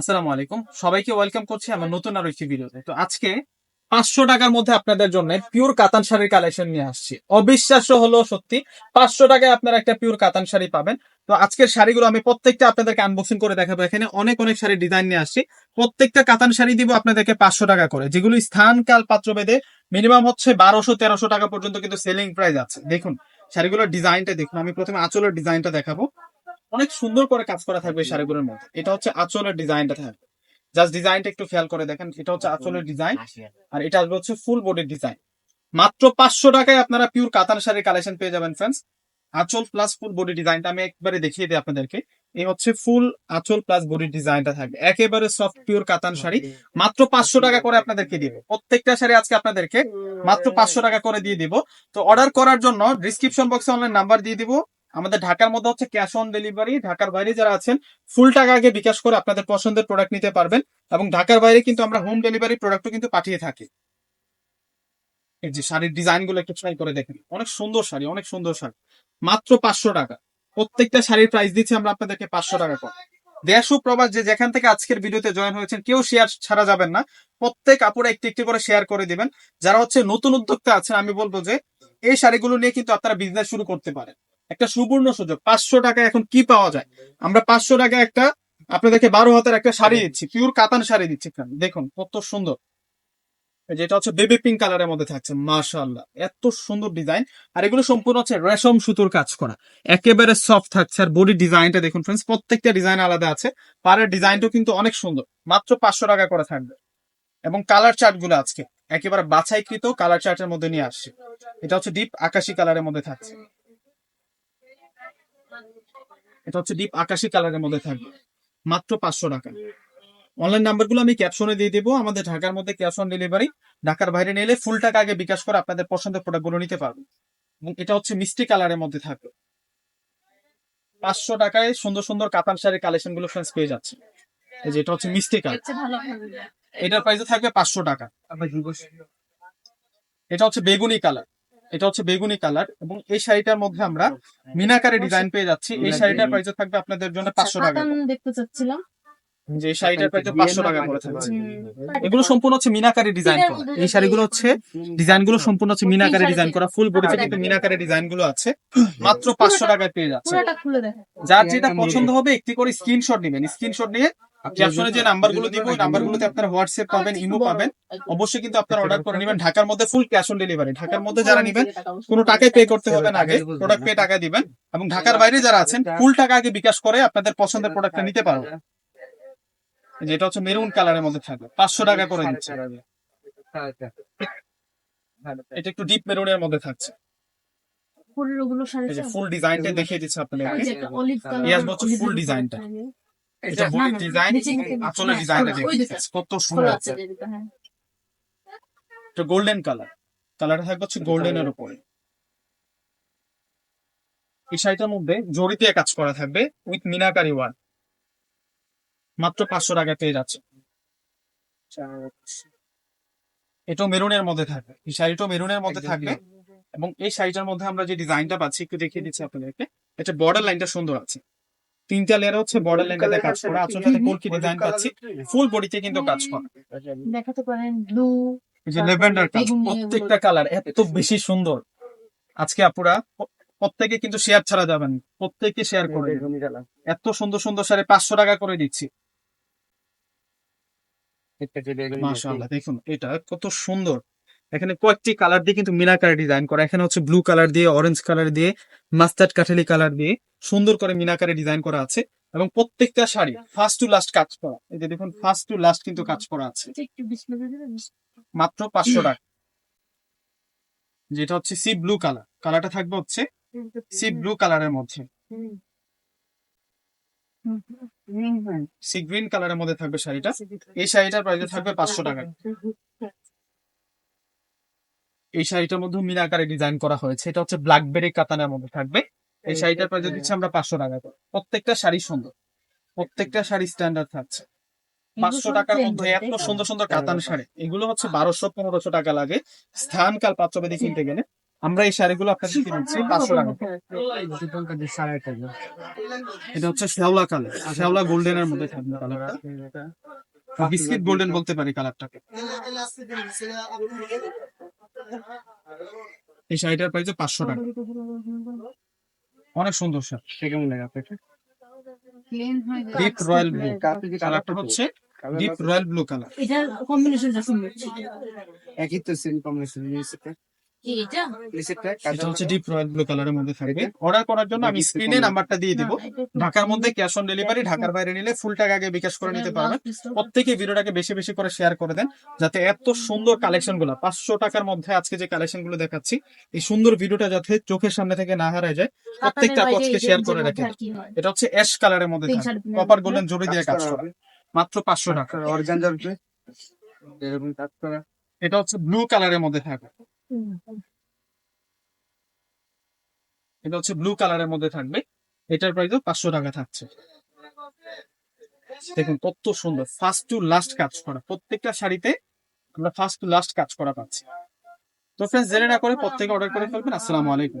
আসসালামু আলাইকুম। সবাইকে ওয়েলকাম করছি আমার নতুন আরও একটি ভিডিওতে তো। আজকে পাঁচশো টাকার মধ্যে আপনাদের জন্য পিওর কাতান শাড়ির কালেকশন নিয়ে আসছি। অবিশ্বাস্য হলো সত্যি, পাঁচশো টাকায় আপনারা একটা পিওর কাতান শাড়ি পাবেন। তো আজকের শাড়িগুলো আমি প্রত্যেকটা আপনাদেরকে আনবক্সিং করে দেখাবো। এখানে অনেক অনেক শাড়ি ডিজাইন নিয়ে আসছি। প্রত্যেকটা কাতান শাড়ি দিব আপনাদেরকে পাঁচশো টাকা করে। যেগুলো স্থান, কাল পাত্র বেঁধে মিনিমাম হচ্ছে বারোশো, তেরোশো টাকা পর্যন্ত কিন্তু সেলিং প্রাইস আছে। দেখুন, শাড়িগুলোর ডিজাইনটা দেখুন। আমি প্রথমে আঁচলের ডিজাইনটা দেখাবো। অনেক সুন্দর করে কাজ করা থাকবে এই শাড়িগুলোর মধ্যে। এটা হচ্ছে আঁচলের ডিজাইনটা থাকবে জাস্ট ডিজাইনটা একটু খেয়াল করে দেখেন এটা হচ্ছে আঁচলের ডিজাইন আর এটা আসবে হচ্ছে ফুল বডির ডিজাইন মাত্র পাঁচশো টাকায় আপনারা পিওর কাতান শাড়ির কালেকশন পেয়ে যাবেন ফ্রেন্ডস আঁচল প্লাস ফুল বডি ডিজাইনটা আমি একবারে দেখিয়ে দিই আপনাদেরকে। এই হচ্ছে ফুল আঁচল প্লাস বডি ডিজাইনটা থাকবে। একেবারে সফট পিওর কাতান শাড়ি। মাত্র পাঁচশো টাকা করে আপনাদেরকে দিব। প্রত্যেকটা শাড়ি আজকে আপনাদেরকে মাত্র পাঁচশো টাকা করে দিয়ে দিব। তো অর্ডার করার জন্য ডিসক্রিপশন বক্সে অনলাইন নাম্বার দিয়ে দিব। আমাদের ঢাকার মধ্যে হচ্ছে ক্যাশ অন ডেলিভারি ঢাকার বাইরে যারা আছেন ফুল টাকা আগে বিকাশ করে আপনাদের পছন্দের প্রোডাক্ট নিতে পারবেন এবং ঢাকার বাইরে কিন্তু আমরা হোম ডেলিভারি প্রোডাক্টও কিন্তু পাঠিয়ে থাকি। এই যে শাড়ির ডিজাইনগুলো একটু ট্রাই করে দেখেন। অনেক সুন্দর শাড়ি, অনেক সুন্দর শাড়ি। মাত্র পাঁচশো টাকা। প্রত্যেকটা শাড়ির প্রাইস দিচ্ছি আমরা আপনাদেরকে পাঁচশো টাকা করে। দেশ প্রবাস যে যেখান থেকে আজকের ভিডিওতে জয়েন হয়েছেন, কেউ শেয়ার ছাড়া যাবেন না। প্রত্যেক আপুরা একটি একটি করে শেয়ার করে দিবেন। যারা হচ্ছে নতুন উদ্যোক্তা আছেন, আমি বলব যে, এই শাড়িগুলো নিয়ে কিন্তু আপনারা বিজনেস শুরু করতে পারেন। একটা সুবর্ণ সুযোগ। পাঁচশো টাকা এখন কি পাওয়া যায়? আমরা পাঁচশো টাকা একটা আপনাদেরকে বারো হাতের একটা শাড়ি দিচ্ছি পিওর কাতান শাড়ি দিচ্ছি। দেখুন কত সুন্দর। যেটা হচ্ছে বেবি পিঙ্ক কালারের মধ্যে থাকছে মাশাআল্লাহ। এত সুন্দর ডিজাইন আর এগুলো সম্পূর্ণ হচ্ছে রেশম সুতোর কাজ করা। একেবারে সফট থাকছে। আর বডি ডিজাইনটা দেখুন ফ্রেন্ডস প্রত্যেকটা ডিজাইন আলাদা আছে। পাড়ের ডিজাইনটাও কিন্তু অনেক সুন্দর। মাত্র পাঁচশো টাকা করে থাকবে। এবং কালার চার্টগুলো আজকে। একেবারে বাছাইকৃত কালার চার্টের মধ্যে নিয়ে আসছে। এটা হচ্ছে ডিপ আকাশি কালারের মধ্যে থাকছে। এটা হচ্ছে ডিপ আকাশি কালারের মধ্যে থাকবে। মাত্র পাঁচশো টাকা। অনলাইন নাম্বারগুলো আমি ক্যাপশনে দিয়ে দেবো। আমাদের ঢাকার মধ্যে ক্যাশ অন ডেলিভারি ঢাকার বাইরে নিলে ফুল টাকা আগে বিকাশ করে আপনাদের পছন্দের প্রোডাক্টগুলো নিতে পারবেন। এবং এটা হচ্ছে মিষ্টি কালারের মধ্যে থাকবে। পাঁচশো টাকায় সুন্দর সুন্দর কাতান শাড়ির কালেকশনগুলো ফ্রেন্ডস পেয়ে যাচ্ছে। এই যে এটা হচ্ছে মিষ্টি কালার এটার প্রাইসে থাকবে পাঁচশো টাকা। এটা হচ্ছে বেগুনি কালার এটা হচ্ছে বেগুনি কালার এবং এই শাড়িটার মধ্যে আমরা মিনাকারে ডিজাইন পেয়ে যাচ্ছি। এই শাড়িটার প্রাইসে থাকবে আপনাদের জন্য পাঁচশো টাকা। দেখতে চাচ্ছিলাম। যে শাড়িটার প্রাইসে পাঁচশো টাকা করে থাকছে এগুলো সম্পূর্ণ হচ্ছে মিনাকারি ডিজাইন করা। এই শাড়িগুলো হচ্ছে ডিজাইনগুলো সম্পূর্ণ হচ্ছে মিনাকারি ডিজাইন করা। ফুল বডিতে কিন্তু মিনাকারি ডিজাইনগুলো আছে। মাত্র পাঁচশো টাকায় পেয়ে যাচ্ছে। পুরোটা খুলে দেখো যার যেটা পছন্দ হবে একটি করে স্ক্রিনশট নেবেন। স্ক্রিনশট নিয়ে ক্যাপশনে যে নাম্বারগুলো দিব ওই নাম্বার গুলোতে আপনারা হোয়াটসঅ্যাপ পাবেন ইমো পাবেন। অবশ্যই কিন্তু আপনারা অর্ডার করে নেবেন। ঢাকার মধ্যে ফুল ক্যাশ অন ডেলিভারি ঢাকার মধ্যে যারা নেবেন কোনো টাকায় পে করতে হবে না আগে প্রোডাক্ট পে টাকা দিবেন এবং ঢাকার বাইরে যারা আছেন ফুল টাকা আগে বিকাশ করে আপনাদের পছন্দের প্রোডাক্টটা নিতে পারবেন যেটা হচ্ছে মেরুন কালারের মধ্যে থাকবে। পাঁচশো টাকা করে দিচ্ছে এটা একটু ডিপ মেরুনের মধ্যে থাকছে। ফুল ডিজাইনটা দেখিয়ে দিচ্ছে আপনাদেরকে। এই যে এটা ডিজাইন আসলে ডিজাইনটা। কত সুন্দর। এটা গোল্ডেন কালার কালারটা থাকবে হচ্ছে গোল্ডেনের উপরে। এই শাড়িটার মধ্যে জড়ি দিয়ে কাজ করা থাকবে উইথ মিনাকারি ওয়ান মাত্র পাঁচশো টাকা পেয়ে যাচ্ছে। এটাও মেরুনের মধ্যে থাকবে। এই শাড়িটাও মেরুনের মধ্যে থাকবে। এবং এই শাড়িটার মধ্যে আমরা যে ডিজাইনটা পাচ্ছি একটু দেখিয়ে দিচ্ছি আপনাদেরকে। এটা বর্ডার লাইনটা সুন্দর আছে। তিনটা লেয়ার হচ্ছে বর্ডার লাইনটাতে কাজ করা আসলে কলকি ডিজাইন পাচ্ছি। ফুল বডিতে কিন্তু কাজ করা। দেখাতে পারেন ব্লু এই যে লেভেন্ডার কালার প্রত্যেকটা কালার এত বেশি সুন্দর। আজকে আপুরা প্রত্যেকে কিন্তু শেয়ার ছাড়া যাবেন প্রত্যেকে শেয়ার করে। এত সুন্দর সুন্দর সাড়ে পাঁচশো টাকা করে দিচ্ছি। মাশাআল্লাহ দেখুন এটা কত সুন্দর। এখানে কয়েকটি কালার দিয়ে কিন্তু মিনাকারি ডিজাইন করা। এখানে হচ্ছে ব্লু কালার দিয়ে অরেঞ্জ কালার দিয়ে মাস্টার্ড কাঠালি কালার দিয়ে সুন্দর করে মিনাকারি ডিজাইন করা আছে এবং প্রত্যেকটা শাড়ি ফার্স্ট টু লাস্ট কাজ করা। এই যে দেখুন ফার্স্ট টু লাস্ট কিন্তু কাজ করা আছে। মাত্র পাঁচশো টাকা। যেটা হচ্ছে সি ব্লু কালার কালারটা থাকবে হচ্ছে সি ব্লু কালারের মধ্যে। সি গ্রিন কালারের মধ্যে থাকবে শাড়িটা। এই শাড়িটার প্রাইস থাকবে পাঁচশো টাকা। এই শাড়িটার মধ্যে মিনাকারে ডিজাইন করা হয়েছে। এটা হচ্ছে ব্ল্যাকবেরি কাতানের মধ্যে থাকবে। এই শাড়িটার প্রাইস দিচ্ছি আমরা পাঁচশো টাকা করে। প্রত্যেকটা শাড়ি সুন্দর। প্রত্যেকটা শাড়ি স্ট্যান্ডার্ড থাকছে। পাঁচশো টাকার মধ্যে এত সুন্দর সুন্দর কাতান শাড়ি। এগুলো হচ্ছে বারোশো পনেরোশো টাকা লাগে। স্থান কাল পাত্রবেদি কিনতে গেলে। আমরা এই শাড়িগুলো আপনাদেরকে দিচ্ছি পাঁচশো টাকা। এটা হচ্ছে শ্যাওলা কালার। শ্যাওলা গোল্ডেনের মধ্যে থাকবে কালারটা বিস্কিট গোল্ডেন বলতে পারি কালারটাকে এই শাড়িটার প্রাইস পাঁচশো টাকা। অনেক সুন্দর শাড়ি। কেমন লাগে আপনাকে ডিপ রয়্যাল ব্লু কালারটা হচ্ছে deep royal blue colour combination কম্বিনেশনটা সুন্দর। একই তো সেম কম্বিনেশন নিচেটা এটা নিচেটা হচ্ছে ডিপ রয়্যাল ব্লু কালারের মধ্যে থাকবে। অর্ডার করার জন্য আমি স্ক্রিনে নাম্বারটা দিয়ে দিব। ঢাকার মধ্যে ক্যাশ অন ডেলিভারি ঢাকার বাইরে নিলে ফুল টাকা আগে বিকাশ করে নিতে পারবেন। প্রত্যেকে ভিডিওটাকে বেশি বেশি করে শেয়ার করে দেন যাতে এত সুন্দর কালেকশনগুলো পাঁচশো টাকার মধ্যে আজকে যে কালেকশনগুলো দেখাচ্ছি এই সুন্দর ভিডিওটা যাতে চোখের সামনে থেকে না হারায় যায় প্রত্যেকটা আজকে শেয়ার করে রাখেন। এটা হচ্ছে অ্যাশ কালারের মধ্যে কপার গোল্ডেন জড়ি দিয়ে কাজ করা মাত্র পাঁচশো টাকা। অর্গানজার এটা হচ্ছে ব্লু কালারের মধ্যে থাকবে। এটা হচ্ছে ব্লু কালারের মধ্যে থাকবে। এটার প্রাইসও পাঁচশো টাকা থাকছে। দেখুন কত সুন্দর। ফার্স্ট টু লাস্ট কাজ করা। প্রত্যেকটা শাড়িতে আমরা ফার্স্ট টু লাস্ট কাজ করা পাচ্ছি। তো ফ্রেন্ডস জেনে না করে প্রত্যেকে অর্ডার করে ফেলবেন। আসসালামু আলাইকুম।